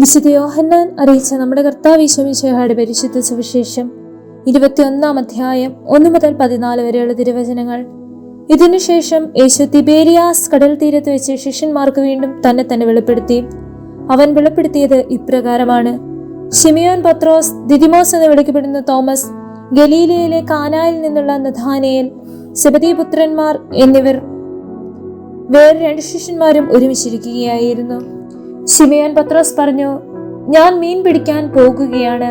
വിശുദ്ധ യോഹന്നാൻ അറിയിച്ച നമ്മുടെ കർത്താവ് ഈശോമിശോഹയുടെ പരിശുദ്ധ സുവിശേഷം ഇരുപത്തിയൊന്നാം അധ്യായം ഒന്ന് മുതൽ പതിനാല് വരെയുള്ള തിരുവചനങ്ങൾ. ഇതിനുശേഷം യേശു തിബേരിയാസ് കടൽ തീരത്ത് വെച്ച് ശിഷ്യന്മാർക്ക് വീണ്ടും തന്നെ തന്നെ വെളിപ്പെടുത്തി. അവൻ വെളിപ്പെടുത്തിയത് ഇപ്രകാരമാണ്. ഷിമിയോൻ പത്രോസ് ദിദിമോസ് എന്ന് വിളിക്കപ്പെടുന്ന തോമസ് ഗലീലയിലെ കാനായിൽ നിന്നുള്ള നഥാനയൽ സെബദീപുത്രന്മാർ എന്നിവർ വേറെ രണ്ട് ശിഷ്യന്മാരും ഒരുമിച്ചിരിക്കുകയായിരുന്നു. ശിമയോൻ പത്രോസ് പറഞ്ഞു ഞാൻ മീൻ പിടിക്കാൻ പോകുകയാണ്.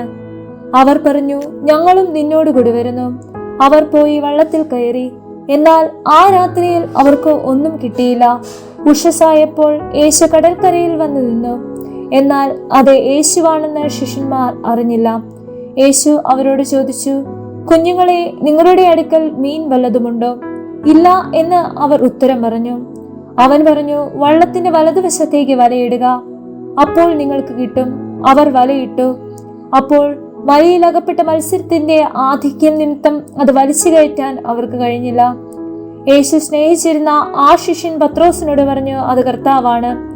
അവർ പറഞ്ഞു ഞങ്ങളും നിന്നോട് കൂടി വരുന്നു അവർ പോയി വള്ളത്തിൽ കയറി. എന്നാൽ ആ രാത്രിയിൽ അവർക്ക് ഒന്നും കിട്ടിയില്ല. ഉഷസായപ്പോൾ യേശു കടൽക്കരയിൽ വന്നു നിന്നു. എന്നാൽ അത് യേശുവാണെന്ന് ശിഷ്യന്മാർ അറിഞ്ഞില്ല. യേശു അവരോട് ചോദിച്ചു കുഞ്ഞുങ്ങളെ നിങ്ങളുടെ അടുക്കൽ മീൻ വല്ലതുമുണ്ടോ? ഇല്ല എന്ന് അവർ ഉത്തരം പറഞ്ഞു. അവൻ പറഞ്ഞു വള്ളത്തിന്റെ വലതുവശത്തേക്ക് വലയിടുക. അപ്പോൾ നിങ്ങൾക്ക് കിട്ടും. അവർ വലയിട്ടു. അപ്പോൾ വലയിൽ അകപ്പെട്ട മത്സരത്തിന്റെ ആധിക്യം നിമിത്തം അത് വലിച്ചു കയറ്റാൻ അവർക്ക് കഴിഞ്ഞില്ല. യേശു സ്നേഹിച്ചിരുന്ന ആ ശിഷ്യൻ പത്രോസിനോട് പറഞ്ഞു അത് കർത്താവാണ്.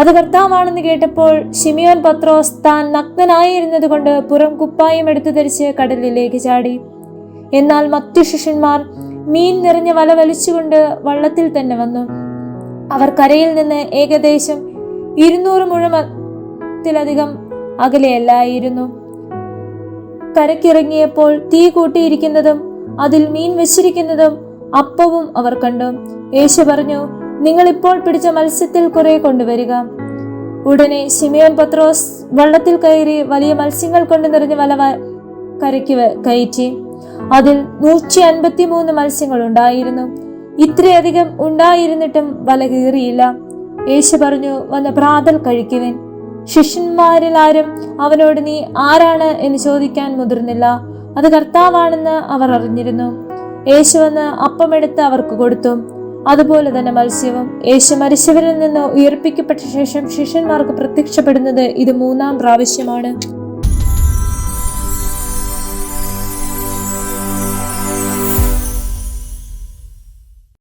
അത് കർത്താവാണെന്ന് കേട്ടപ്പോൾ ഷിമിയോൻ പത്രോസ് താൻ നഗ്നനായിരുന്നത് കൊണ്ട് പുറം കുപ്പായം എടുത്തു ധരിച്ച് കടലിലേക്ക് ചാടി. എന്നാൽ മറ്റു ശിഷ്യന്മാർ മീൻ നിറഞ്ഞ വല വലിച്ചുകൊണ്ട് വള്ളത്തിൽ തന്നെ വന്നു. അവർ കരയിൽ നിന്ന് ഏകദേശം ഇരുന്നൂറ് മുഴമത്തിലധികം അകലെയല്ലായിരുന്നു കരക്കിറങ്ങിയപ്പോൾ തീ കൂട്ടിയിരിക്കുന്നതും അതിൽ മീൻ വെച്ചിരിക്കുന്നതും അപ്പവും അവർ കണ്ടു. യേശു പറഞ്ഞു നിങ്ങൾ ഇപ്പോൾ പിടിച്ച മത്സ്യത്തിൽ കുറെ കൊണ്ടുവരിക. ഉടനെ ശിമയോൻ പത്രോസ് വള്ളത്തിൽ കയറി വലിയ മത്സ്യങ്ങൾ കൊണ്ട് നിറഞ്ഞ വല കരയ്ക്ക് കയറ്റി. അതിൽ നൂറ്റി അൻപത്തി മൂന്ന് മത്സ്യങ്ങൾ ഉണ്ടായിരുന്നു. ഇത്രയധികം ഉണ്ടായിരുന്നിട്ടും വല കീറിയില്ല. യേശു പറഞ്ഞു വന്ന് പ്രാതൽ കഴിക്കുവിൻ. ശിഷ്യന്മാരിൽ ആരും അവനോട് നീ ആരാണ്? എന്ന് ചോദിക്കാൻ മുതിർന്നില്ല. അത് കർത്താവാണെന്ന് അവർ അറിഞ്ഞിരുന്നു. യേശു വന്ന് അപ്പമെടുത്ത് അവർക്ക് കൊടുത്തു. അതുപോലെ തന്നെ മത്സ്യവും. യേശു മരിച്ചവരിൽ നിന്ന് ഉയർപ്പിക്കപ്പെട്ട ശേഷം ശിഷ്യന്മാർക്ക് പ്രത്യക്ഷപ്പെടുന്നത് ഇത് മൂന്നാം പ്രാവശ്യമാണ്.